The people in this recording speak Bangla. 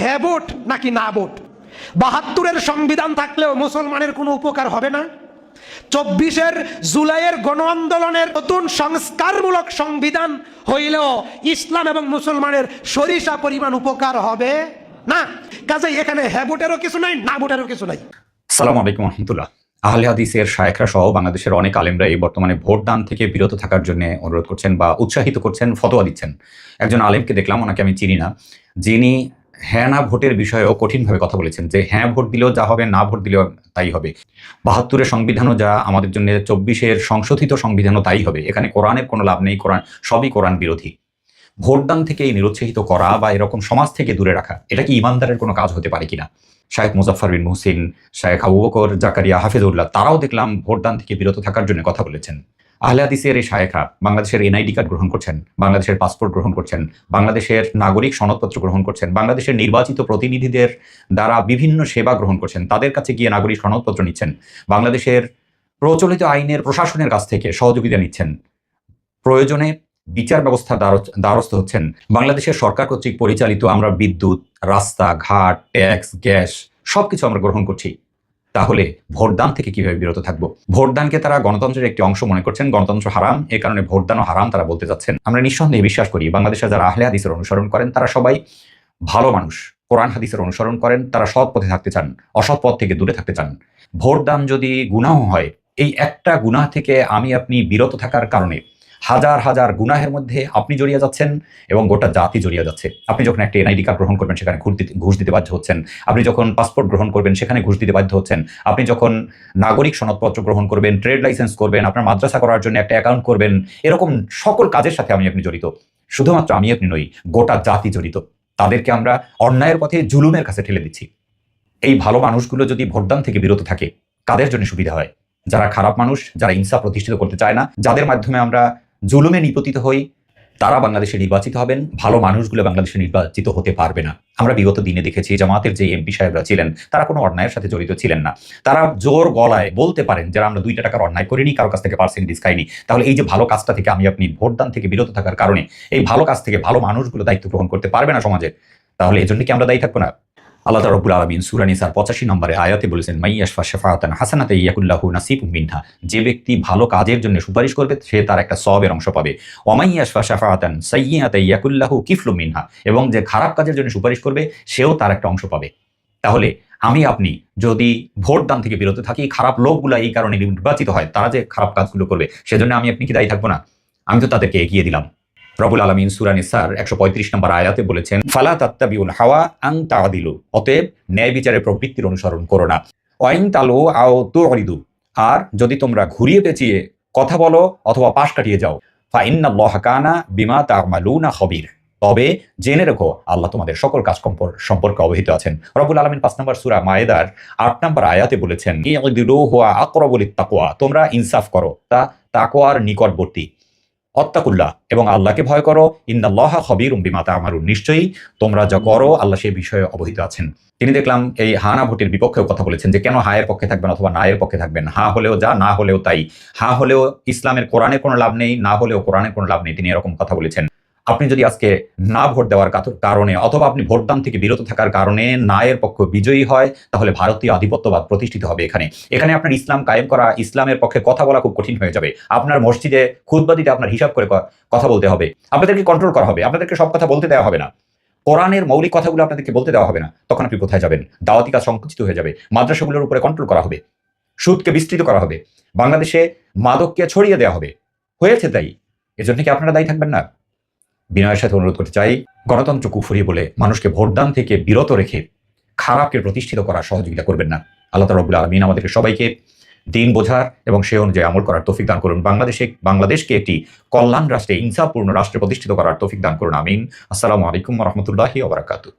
হ্যাঁ ভোট নাকি না ভোট? বাহাত্তরের সংবিধান থাকলেও মুসলমানের কোনো উপকার হবে না। চব্বিশের জুলাইয়ের গণ আন্দোলনের নতুন সংস্কারমূলক সংবিধান হইলেও ইসলাম এবং মুসলমানের সরিষা পরিমাণ উপকার হবে না। কাজে এখানে হ্যাঁ ভোটেরও কিছু নাই, না ভোটেরও কিছু নাই। সালাম আলাইকুম রহমতুল্লাহ। আহলে হাদিসের শায়েখরা সহ বাংলাদেশের অনেক আলেমরাই বর্তমানে ভোট দান থেকে বিরত থাকার জন্য অনুরোধ করছেন বা উৎসাহিত করছেন, ফতোয়া দিচ্ছেন। একজন আলেমকে দেখলাম, ওনাকে আমি চিনি না। যিনি হ্যাঁ না ভোটের বিষয়েও কঠিনভাবে কথা বলেছেন যে হ্যাঁ ভোট দিলেও যা হবে, না ভোট দিলেও তাই হবে। বাহাত্তরের সংবিধানও যা আমাদের জন্য চব্বিশের সংশোধিত সংবিধানও তাই হবে। এখানে কোরআনের কোনো লাভ নেই, কোরআন, সবই কোরআন বিরোধী। ভোটদান থেকে নিরুৎসাহিত করা বা এরকম সমাজ থেকে দূরে রাখা, এটা কি ইমানদারের কোনো কাজ হতে পারে কিনা? শাহেখ মুজাফর বিন মুহসিন শাহেখ আবু বকর, জাকারিয়া হাফিজুল্লাহ তারাও দেখলাম ভোটদান থেকে বিরত থাকার জন্য কথা বলেছেন। আহলে হাদিসের এই শায়েখা বাংলাদেশের এনআইডি কার্ড গ্রহণ করছেন, বাংলাদেশের পাসপোর্ট গ্রহণ করছেন, বাংলাদেশের নাগরিক সনদপত্র গ্রহণ করছেন, বাংলাদেশের নির্বাচিত প্রতিনিধিদের দ্বারা বিভিন্ন সেবা গ্রহণ করছেন, তাদের কাছে গিয়ে নাগরিক সনদপত্র নিচ্ছেন, বাংলাদেশের প্রচলিত আইনের প্রশাসনের কাছ থেকে সহযোগিতা নিচ্ছেন, প্রয়োজনে বিচার ব্যবস্থা দ্বারস্থ- হচ্ছেন, বাংলাদেশের সরকার কর্তৃক পরিচালিত আমরা বিদ্যুৎ রাস্তা ঘাট ট্যাক্স, গ্যাস সবকিছু আমরা গ্রহণ করছি। তাহলে ভোটদান থেকে কীভাবে বিরত থাকব? ভোটদানকে তারা গণতন্ত্রের একটি অংশ মনে করছেন, গণতন্ত্র হারাম, এ কারণে ভোটদানও হারাম তারা বলতে যাচ্ছেন। আমরা নিঃসন্দেহে বিশ্বাস করি, বাংলাদেশের যারা আহলে হাদিসের অনুসরণ করেন, তারা সবাই ভালো মানুষ। কোরআন, হাদিসের অনুসরণ করেন, তারা সৎ পথে থাকতে চান, অসৎ পথ থেকে দূরে থাকতে চান। ভোটদান যদি গুনাহ হয়, এই একটা গুনাহ থেকে আমি আপনি বিরত থাকার কারণে হাজার হাজার গুনাহের মধ্যে আপনি জড়িয়ে যাচ্ছেন এবং গোটা জাতি জড়িয়ে যাচ্ছে। আপনি যখন একটা এনআইডি কার্ড গ্রহণ করবেন, সেখানে ঘুষ দিতে বাধ্য হচ্ছেন। আপনি যখন পাসপোর্ট গ্রহণ করবেন, সেখানে ঘুষ দিতে বাধ্য হচ্ছেন। আপনি যখন নাগরিক সনদপত্র গ্রহণ করবেন, ট্রেড লাইসেন্স করবেন, আপনার মাদ্রাসা করার জন্য একটা অ্যাকাউন্ট করবেন, এরকম সকল কাজের সাথে আমি আপনি জড়িত। শুধুমাত্র আমি আপনি নই, গোটা জাতি জড়িত। তাদেরকে আমরা অন্যায়ের পথে জুলুমের কাছে ঠেলে দিচ্ছি। এই ভালো মানুষগুলো যদি ভোটদান থেকে বিরত থাকে, কাদের জন্য সুবিধা হয়? যারা খারাপ মানুষ, যারা ইনসাফ প্রতিষ্ঠিত করতে চায় না, যাদের মাধ্যমে আমরা জুলুমে নিপতিত হই, তারা বাংলাদেশে নির্বাচিত হবেন, ভালো মানুষগুলো বাংলাদেশে নির্বাচিত হতে পারবে না। আমরা বিগত দিনে দেখেছি, জামাতের যে এমপি সাহেবরা ছিলেন, তারা কোনো অন্যায়ের সাথে জড়িত ছিলেন না। তারা জোর গলায় বলতে পারেন, যারা আমরা দুইটা টাকার অন্যায় করিনি, কারও কাছ থেকে পার্সেন্টেজ খাইনি। তাহলে এই যে ভালো কাজটা থেকে আমি আপনি ভোটদান থেকে বিরত থাকার কারণে, এই ভালো কাজ থেকে ভালো মানুষগুলো দায়িত্ব গ্রহণ করতে পারবে না সমাজে? তাহলে এজন্য কি আমরা দায়ী থাকব না? আল্লাহ রব্বুল আলমিন সুরানিসার পঁচাশি নম্বরে আয়াতে বলেছেন মাইয়াশফা শেফায়াতান হাসানাতে ইয়াকুল্লাহু নাসিব মিনহা। যে ব্যক্তি ভালো কাজের জন্য সুপারিশ করবে, সে তার একটা সবের অংশ পাবে। ওমাইয়াশফা শেফায়াতান সাইয়াতে ইয়াকুল্লাহু কিফলু মিনহা। এবং যে খারাপ কাজের জন্য সুপারিশ করবে, সেও তার একটা অংশ পাবে। তাহলে আমি, আপনি যদি ভোট দান থেকে বিরত থাকি, খারাপ লোকগুলো এই কারণে নির্বাচিত হয়, তারা যে খারাপ কাজগুলো করবে, সেজন্য আমি আপনি কি দায়ী থাকব না? আমি তো তাদেরকে এগিয়ে দিলাম। রবুল আলমিন সুরানিসার একশো পঁয়ত্রিশ নম্বর আয়াতে বলেছেন, ফালা তাত্তাবিউল হাওয়া আং তাদিলু অতএব ন্যায় বিচারের প্রবৃত্তির অনুসরণ করো না। ওয়াইন তালু আও তুরিদু, আর যদি তোমরা ঘুরিয়ে পেঁচিয়ে কথা বলো অথবা পাশ কাটিয়ে যাও, ফা ইন্নাল্লাহ কানা বিমা তা'মালুনা খবির। তবে জেনে রেখো, আল্লাহ তোমাদের সকল কাজ সম্পর্কে অবহিত আছেন। রবুল আলমিন পাঁচ নম্বর সুরা মায়েদার আট নম্বর আয়াতে বলেছেন তোমরা ইনসাফ করো, তা তাকোয়ার নিকটবর্তী। অত্তাকুল্লাহ এবং আল্লাহকে ভয় করো। ইন্দাল্লাহ খবির উম্বিমাতা আমারুন নিশ্চয়ই তোমরা যা করো, আল্লাহ সে বিষয়ে অবহিত আছেন। তিনি দেখলাম এই হানা ভোটের বিপক্ষেও কথা বলেছেন যে, কেন হায়ের পক্ষে থাকবেন অথবা নায়ের পক্ষে থাকবেন? হা হলেও যা, না হলেও তাই। হা হলেও ইসলামের কোরআনে কোনো লাভ নেই, না হলেও কোরআনে কোনো লাভ নেই। তিনি এরকম কথা বলেছেন। আপনি যদি আজকে না ভোট দেওয়ার কারণে অথবা আপনি ভোটদান থেকে বিরত থাকার কারণে নায়ের পক্ষ বিজয়ী হয়, তাহলে ভারতীয় আধিপত্যবাদ প্রতিষ্ঠিত হবে এখানে। এখানে আপনার ইসলাম কায়েম করা, ইসলামের পক্ষে কথা বলা খুব কঠিন হয়ে যাবে। আপনার মসজিদে খুতবা দিতে আপনার হিসাব করে কথা বলতে হবে। আপনাদেরকে কন্ট্রোল করা হবে। আপনাদেরকে সব কথা বলতে দেওয়া হবে না। কোরআনের মৌলিক কথাগুলো আপনাদেরকে বলতে দেওয়া হবে না। তখন আপনি কোথায় যাবেন? দাওয়াতি কাজ সংকুচিত হয়ে যাবে। মাদ্রাসাগুলোর উপরে কন্ট্রোল করা হবে। সুদকে বিস্তৃত করা হবে। বাংলাদেশে মাদককে ছড়িয়ে দেওয়া হবে। হয়েছে তাই। এজন্য কি আপনারা দায়ী থাকবেন না? বিনয়ের সাথে অনুরোধ করতে চাই গণতন্ত্র কুফুরি বলে মানুষকে ভোটদান থেকে বিরত রেখে খারাপকে প্রতিষ্ঠিত করার সহযোগিতা করবেন না। আল্লাহ রবুল আলমিন আমাদেরকে সবাইকে দিন বোঝার এবং সে অনুযায়ী আমল করার তৌফিক দান করুন। বাংলাদেশে, বাংলাদেশকে একটি কল্যাণ রাষ্ট্রে, ইনসাফপূর্ণ রাষ্ট্রে প্রতিষ্ঠিত করার তৌফিক দান করুন। আমিন। আসসালামু আলাইকুম রহমতুল্লাহি ওবরাকাতু